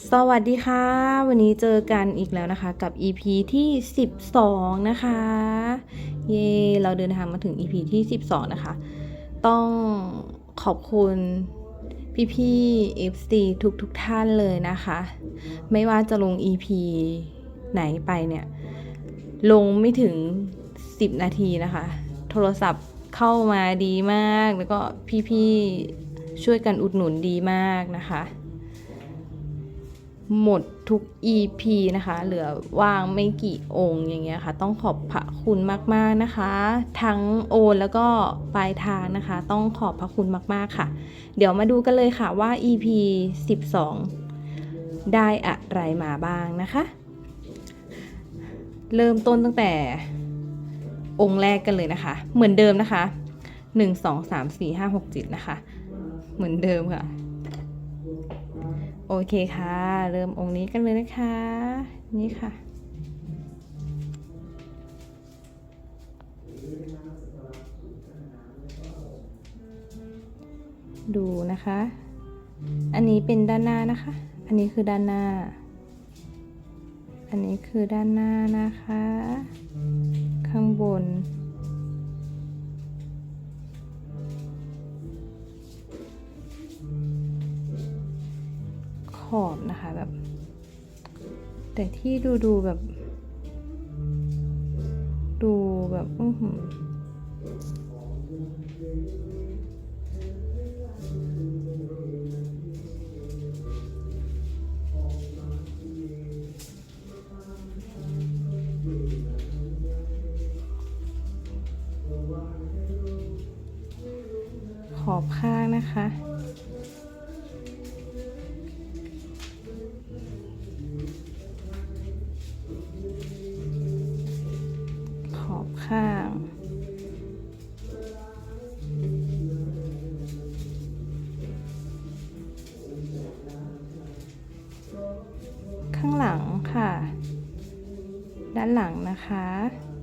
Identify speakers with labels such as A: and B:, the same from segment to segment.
A: สวัสดีค่ะ วันนี้เจอกันอีกแล้วนะคะ กับ EP ที่ 12 นะคะ เย่เราเดินทางมาถึง EP ที่ 12 นะคะ ต้องขอบคุณพี่ๆ FC ทุกทุกท่านเลยนะคะ ไม่ว่าจะลง EP ไหนไปเนี่ย ลงไม่ถึง 10 นาทีนะคะ โทรศัพท์เข้ามาดีมาก แล้วก็พี่ๆ ช่วยกันอุดหนุนดีมากนะคะ หมดทุก EP นะคะ เหลือว่างไม่กี่องค์อย่างเงี้ยค่ะ ต้องขอบพระคุณมากๆนะคะ ทั้งโอนแล้วก็ปลายทางนะคะ ต้องขอบพระคุณมากๆค่ะ เดี๋ยวมาดูกันเลยค่ะว่า EP 12 ได้อะไรมาบ้างนะคะ เริ่มต้นตั้งแต่องค์แรกกันเลยนะคะ เหมือนเดิมนะคะ 1 2 3 4 5 6 7นะคะ เหมือนเดิมค่ะ โอเคค่ะ เริ่มองค์นี้กันเลยนะคะ นี่ค่ะ ดูนะคะ อันนี้เป็นด้านหน้านะคะ อันนี้คือด้านหน้า อันนี้คือด้านหน้านะคะ ข้างบน อบนะคะแบบ แต่ที่ดูดูแบบ ดูแบบอื้อหือขอบข้างนะคะ น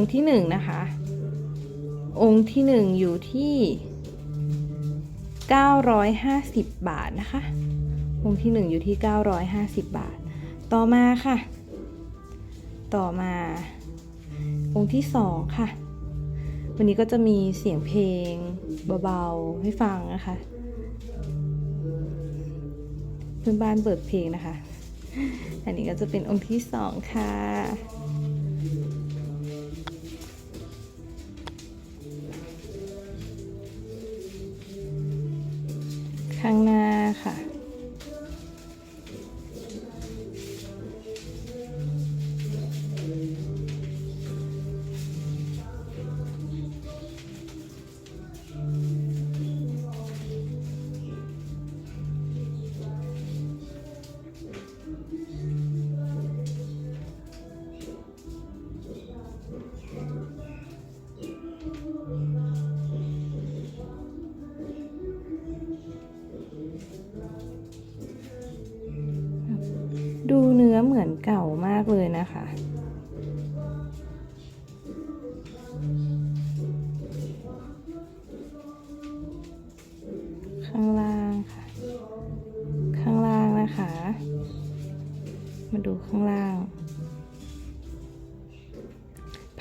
A: องค์ที่หนึ่งนะคะ องค์ที่หนึ่งอยู่ที่ 950 บาทนะคะ องค์ที่หนึ่งอยู่ที่ 950 บาท ต่อมาค่ะ ต่อมา องค์ที่สองค่ะ วันนี้ก็จะมีเสียงเพลงเบาๆให้ฟังนะคะเพื่อนบ้านเปิดเพลงนะคะ อันนี้ก็จะเป็นองค์ที่สองค่ะ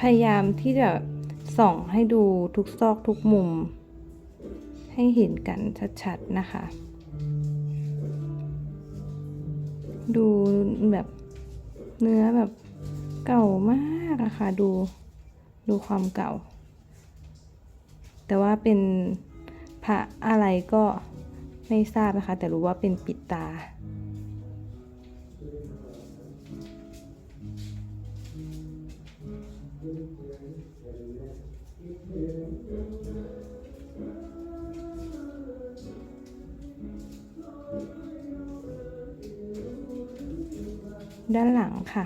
A: ยายามที่จะส่องให้ดูทุกซอกทุกมุม ให้เห็นกันชัดๆนะคะ ดูแบบเนื้อแบบเก่ามากอะค่ะดูดูความเก่า แต่ว่าเป็นพระอะไรก็ไม่ทราบนะคะ แต่รู้ว่าเป็นปิดตา ด้านหลังค่ะ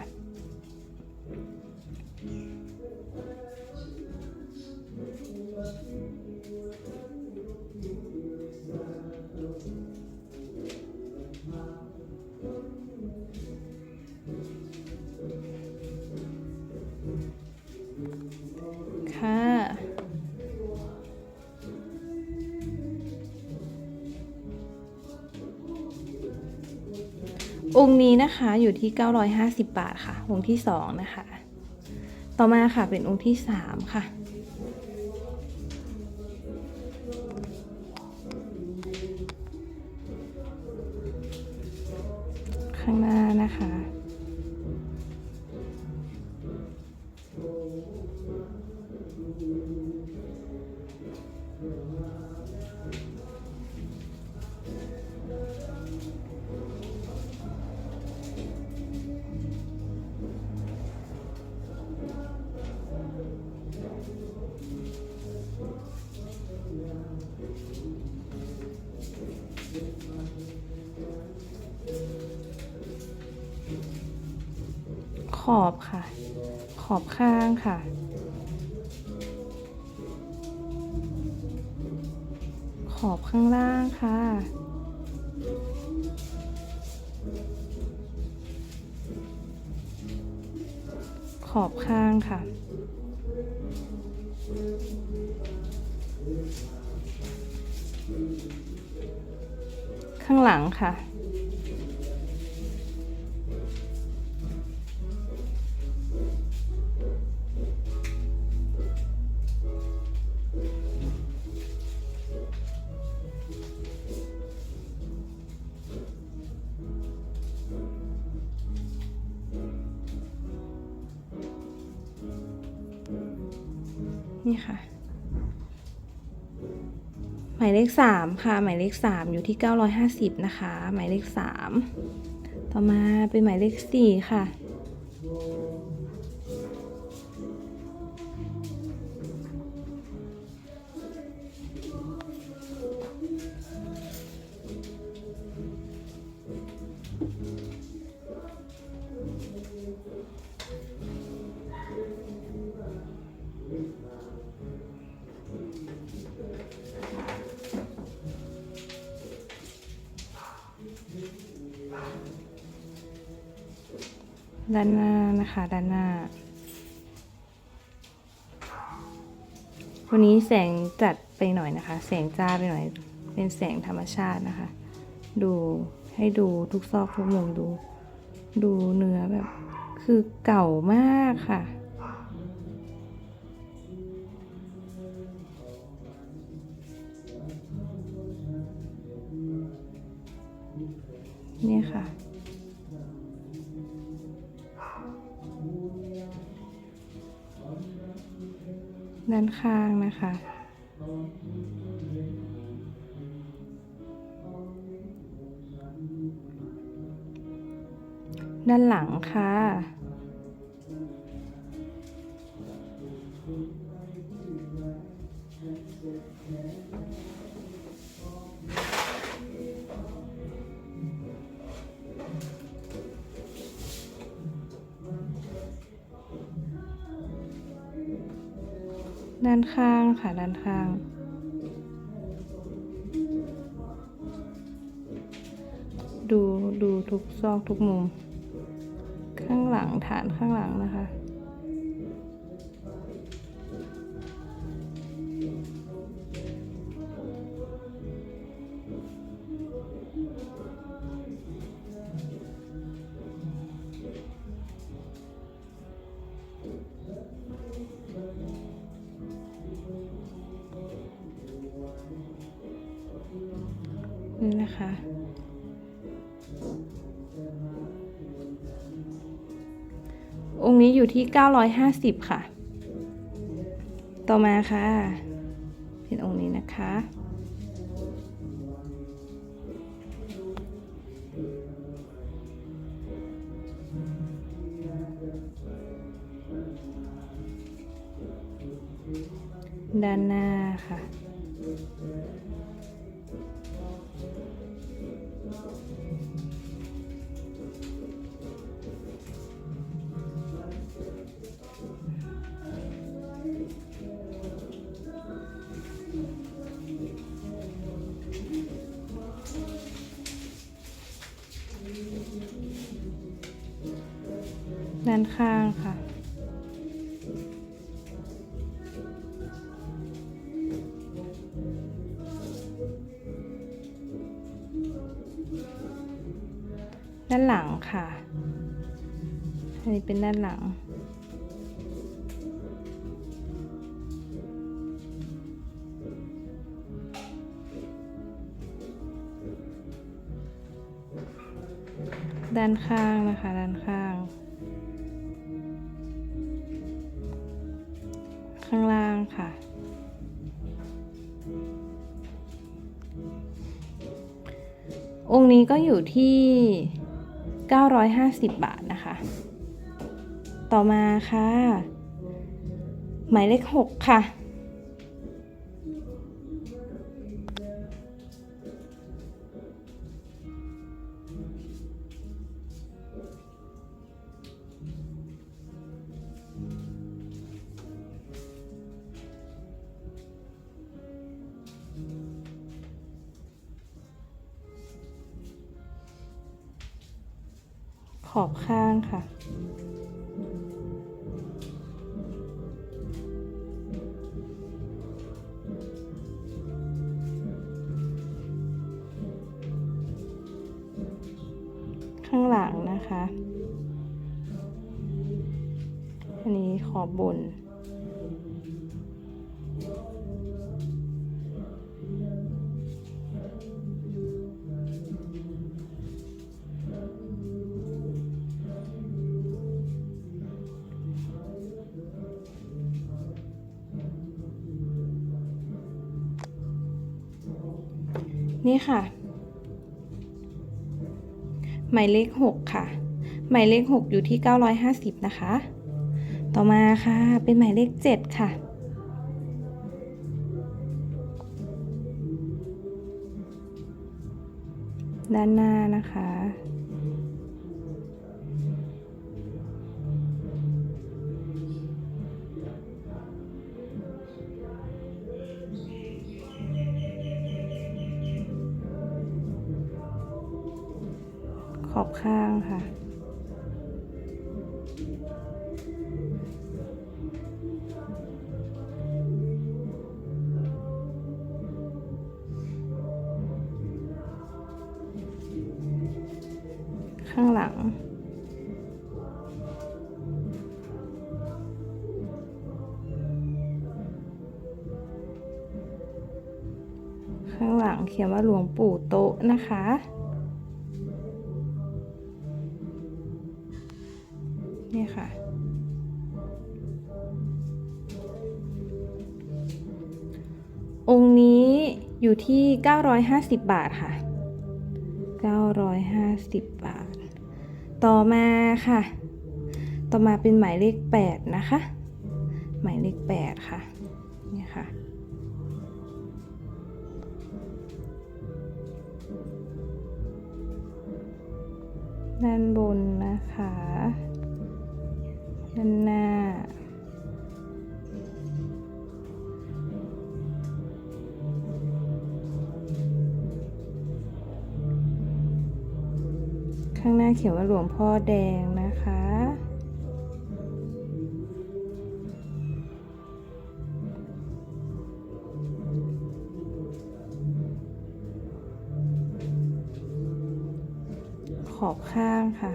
A: องค์นี้นะคะอยู่ที่ 950 บาทค่ะ องค์ที่ 2 นะคะ ต่อมาค่ะเป็นองค์ที่ 3 ค่ะข้างหน้านะคะ ขอบค่ะ ขอบข้างค่ะ ขอบข้างล่างค่ะ ขอบข้างค่ะข้างหลังค่ะ นี่ค่ะ หมายเลขสามค่ะ หมายเลขสามอยู่ที่เก้าร้อยห้าสิบนะคะ หมายเลขสามต่อมาเป็นหมายเลขสี่ค่ะ ด้านหน้านะคะ ด้านหน้า วันนี้แสงจัดไปหน่อยนะคะ แสงจ้าไปหน่อย เป็นแสงธรรมชาตินะคะ ดูให้ดูทุกซอกทุกมุมดู ดูเนื้อแบบ คือเก่ามากค่ะ นะคะ ด้านหลังค่ะ ด้านข้างค่ะด้านข้าง ดูดูทุกซอกทุกมุม ข้างหลังฐานข้างหลังนะคะ นี่นะคะ องค์นี้อยู่ที่ 950 ค่ะ ต่อมาค่ะ เป็นองค์นี้นะคะ ด้านข้างค่ะ ด้านหลังค่ะ อันนี้เป็นด้านหลังด้านข้าง ข้างล่างค่ะ องค์นี้ก็อยู่ที่ 950 บาทนะคะ ต่อมาค่ะ หมายเลข 6 ค่ะ ข้างหลังนะคะ อันนี้ขอบบนายเลขหกค่ะ หมายเลขหกอยู่ที่เก้าร้อยห้าสิบนะคะ ต่อมาค่ะ เป็นหมายเลขเจ็ดค่ะ ด้านหน้านะคะ ปู่โต๊ะนะคะ นี่ค่ะ องค์นี้อยู่ที่ 950 บาทค่ะ 950 บาท ต่อมาค่ะ ต่อมาเป็นหมายเลข 8 นะคะ หมายเลข 8 ค่ะ นี่ค่ะ ด้านบนนะคะ ด้านหน้า ข้างหน้าเขียนว่าหลวงพ่อแดงนะ ขอบข้างค่ะ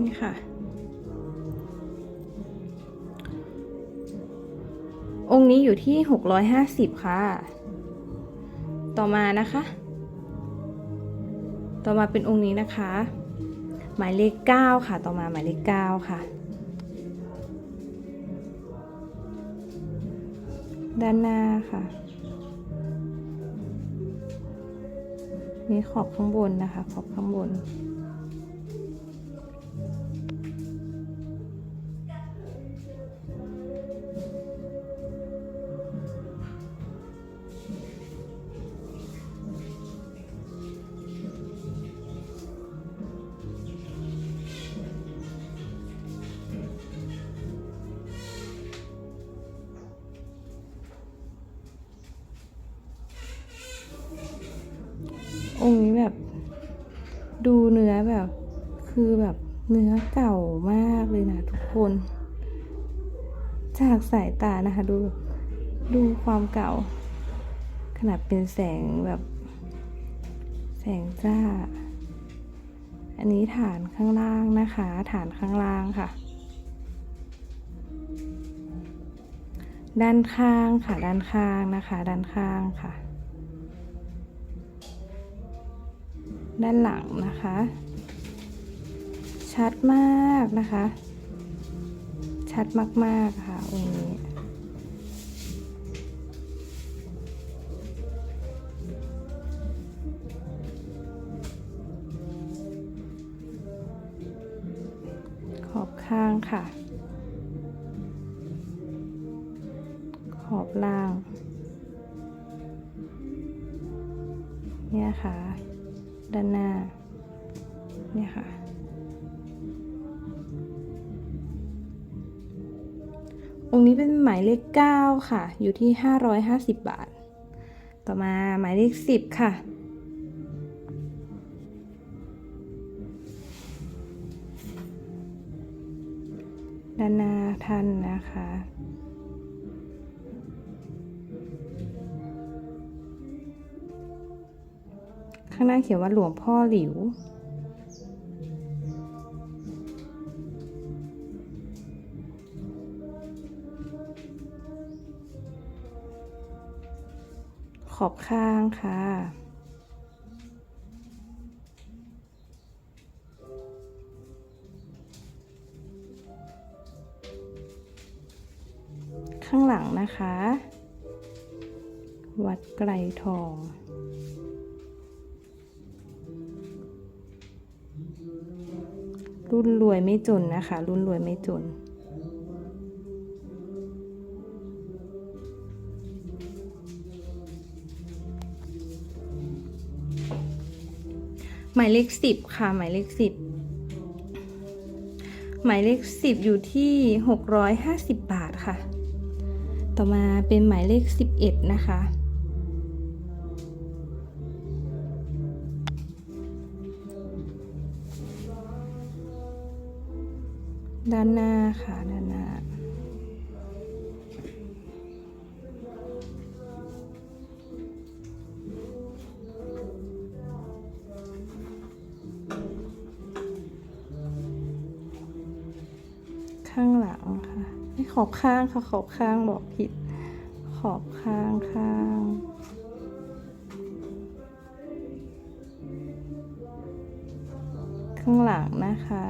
A: นี่ค่ะ องค์นี้อยู่ที่หกร้อยห้าสิบค่ะ ต่อมานะคะ ต่อมาเป็นองค์นี้นะคะ หมายเลขเก้าค่ะ ต่อมาหมายเลขเก้าค่ะ ด้านหน้าค่ะนี่ขอบข้างบนนะคะ ขอบข้างบน องค์นี้แบบ ดูเนื้อแบบ คือแบบเนื้อเก่ามากเลยนะทุกคน จากสายตานะคะ ดูแบบดูความเก่า ขนาดเป็นแสงแบบ แสงจ้า อันนี้ฐานข้างล่างนะคะ ฐานข้างล่างค่ะ ด้านข้างค่ะ ด้านข้างนะคะ ด้านข้างค่ะ ด้านหลังนะคะ ชัดมากนะคะ ชัดมากๆค่ะองค์นี้ขอบข้างค่ะ ขอบล่าง เนี่ยค่ะ ด้านหน้าเนี่ยค่ะ องค์นี้เป็นหมายเลข 9 ค่ะ อยู่ที่ 550 บาท ต่อมาหมายเลข 10 ค่ะด้านหน้าท่านนะคะ ข้างหน้าเขียนว่าหลวงพ่อหลิว ขอบข้างค่ะข้างหลังนะคะ วัดไกลทอง รุ่นรวยไม่จนนะคะ รุ่นรวยไม่จน หมายเลขสิบค่ะ หมายเลขสิบหมายเลขสิบอยู่ที่หกร้อยห้าสิบบาทค่ะ ต่อมาเป็นหมายเลขสิบเอ็ดนะคะ ด้านหน้าค่ะ ด้านหน้า ข้างหลังค่ะไม่ขอบข้างค่ะ ขอบข้างบอกผิด ขอบข้างข้างข้างหลังนะคะ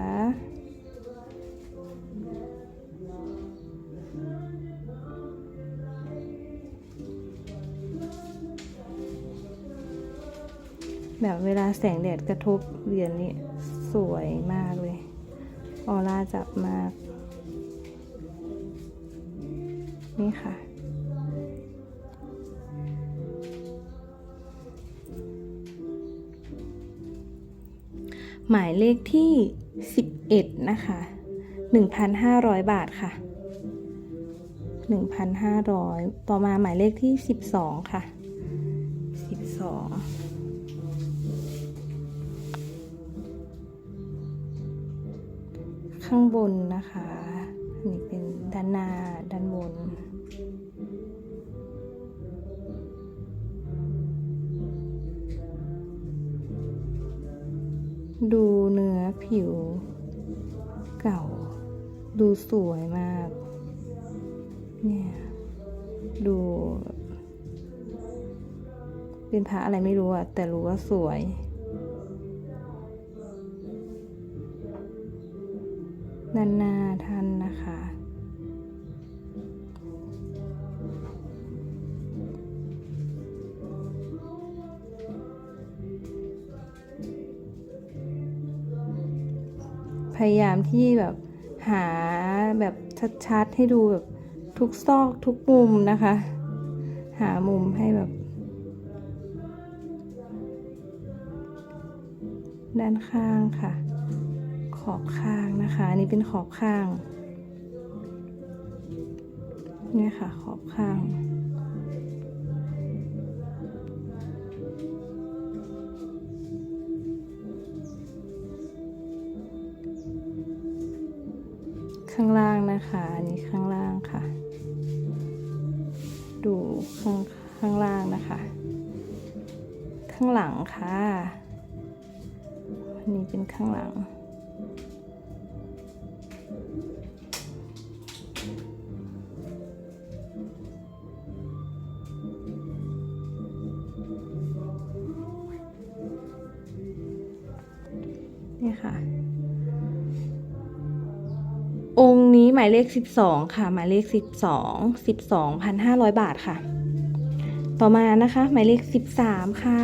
A: แบบเวลาแสงแดดกระทบเหรียญนี่สวยมากเลย ออร่าจับมาก นี่ค่ะ หมายเลขที่ 11 นะคะ 1,500 บาทค่ะ 1,500 ต่อมาหมายเลขที่ 12 ค่ะ 12 ข้างบนนะคะนี่เป็นด้านหน้าด้านบน ดูเนื้อผิวเก่า ดูสวยมาก เนี่ย ดู เป็นพระอะไรไม่รู้อะแต่รู้ว่าสวย ด้านหน้าท่านนะคะ พยายามที่แบบหาแบบชัดๆ ให้ดูแบบทุกซอกทุกมุมนะคะ หามุมให้แบบ ด้านข้างค่ะ อบข้างนะคะ อันนี้เป็นขอบข้างเนี่ยค่ะขอบข้าง ข้างล่างนะคะ อันนี้ข้างล่างค่ะ ดูข้างข้างล่างนะคะ ข้างหลังค่ะอันนี้เป็นข้างหลังายเลข 12 ค่ะ หมายเลข 12 12,500 บาทค่ะ ต่อมานะคะ หมายเลข 13 ค่ะ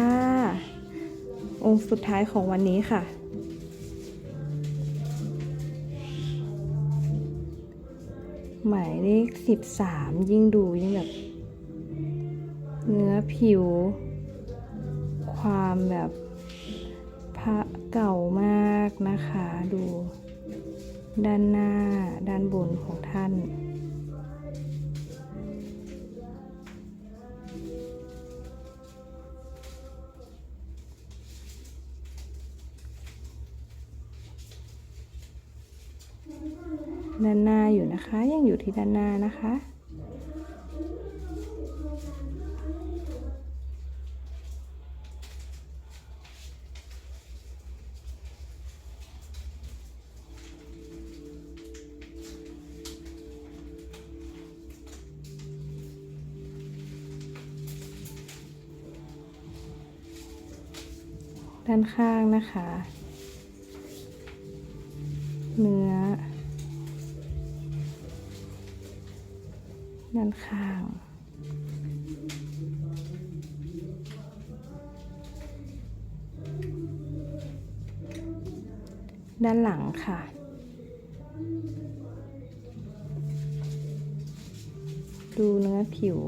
A: องค์สุดท้ายของวันนี้ค่ะ หมายเลข 13 ยิ่งดูยิ่งแบบ เนื้อผิว ความแบบพระเก่ามากนะคะ ดูด้านหน้า ด้านบนของท่านด้านหน้าอยู่นะคะ ยังอยู่ที่ด้านหน้านะคะ นะคะ เนื้อ ด้านข้างด้านหลังค่ะ ดูเนื้อผิว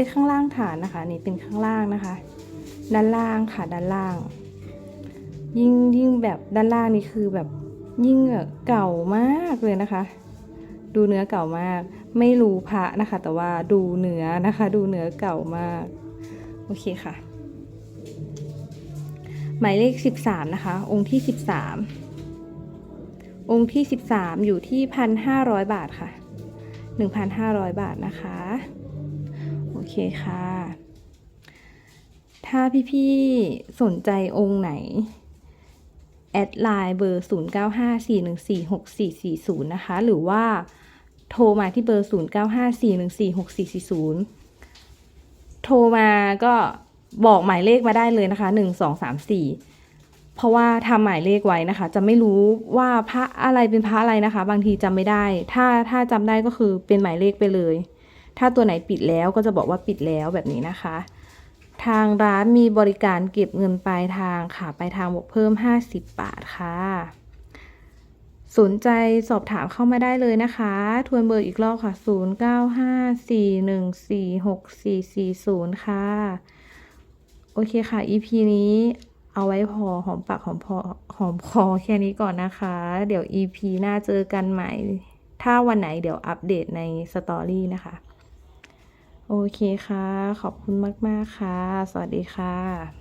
A: อ้ยข้างล่างฐานนะคะ นี่เป็นข้างล่างนะคะ ด้านล่างค่ะด้านล่าง ยิ่งยิ่งแบบด้านล่างนี่คือแบบยิ่งเก่ามากเลยนะคะ ดูเนื้อเก่ามาก ไม่รู้พระนะคะ แต่ว่าดูเนื้อนะคะ ดูเนื้อเก่ามาก โอเคค่ะ หมายเลขสิบสามนะคะ องค์ที่สิบสามองค์ที่สิบสามอยู่ที่พันห้าร้อยบาทค่ะ 1,500 บาทนะคะ เคค่ะ ถ้าพี่ๆ สนใจองค์ไหน แอดไลน์เบอร์ 0954146440 นะคะ หรือว่าโทรมาที่เบอร์ 0954146440 โทรมาก็บอกหมายเลขมาได้เลยนะคะ 1234 เพราะว่าทำหมายเลขไว้นะคะ จะไม่รู้ว่าพระอะไรเป็นพระอะไรนะคะ บางทีจำไม่ได้ ถ้าถ้าจำได้ก็คือเป็นหมายเลขไปเลย ถ้าตัวไหนปิดแล้วก็จะบอกว่าปิดแล้วแบบนี้นะคะ ทางร้านมีบริการเก็บเงินปลายทางค่ะปลายทางบวกเพิ่ม 50 บาทค่ะ สนใจสอบถามเข้ามาได้เลยนะคะ ทวนเบอร์อีกรอบค่ะ 0954146440 ค่ะ โอเคค่ะ EP นี้เอาไว้พอหอมปากหอมพอหอมคอแค่นี้ก่อนนะคะ เดี๋ยว EP หน้าเจอกันใหม่ ถ้าวันไหนเดี๋ยวอัปเดตในสตอรี่นะคะ โอเคค่ะ ขอบคุณมาก ๆ ค่ะ สวัสดีค่ะ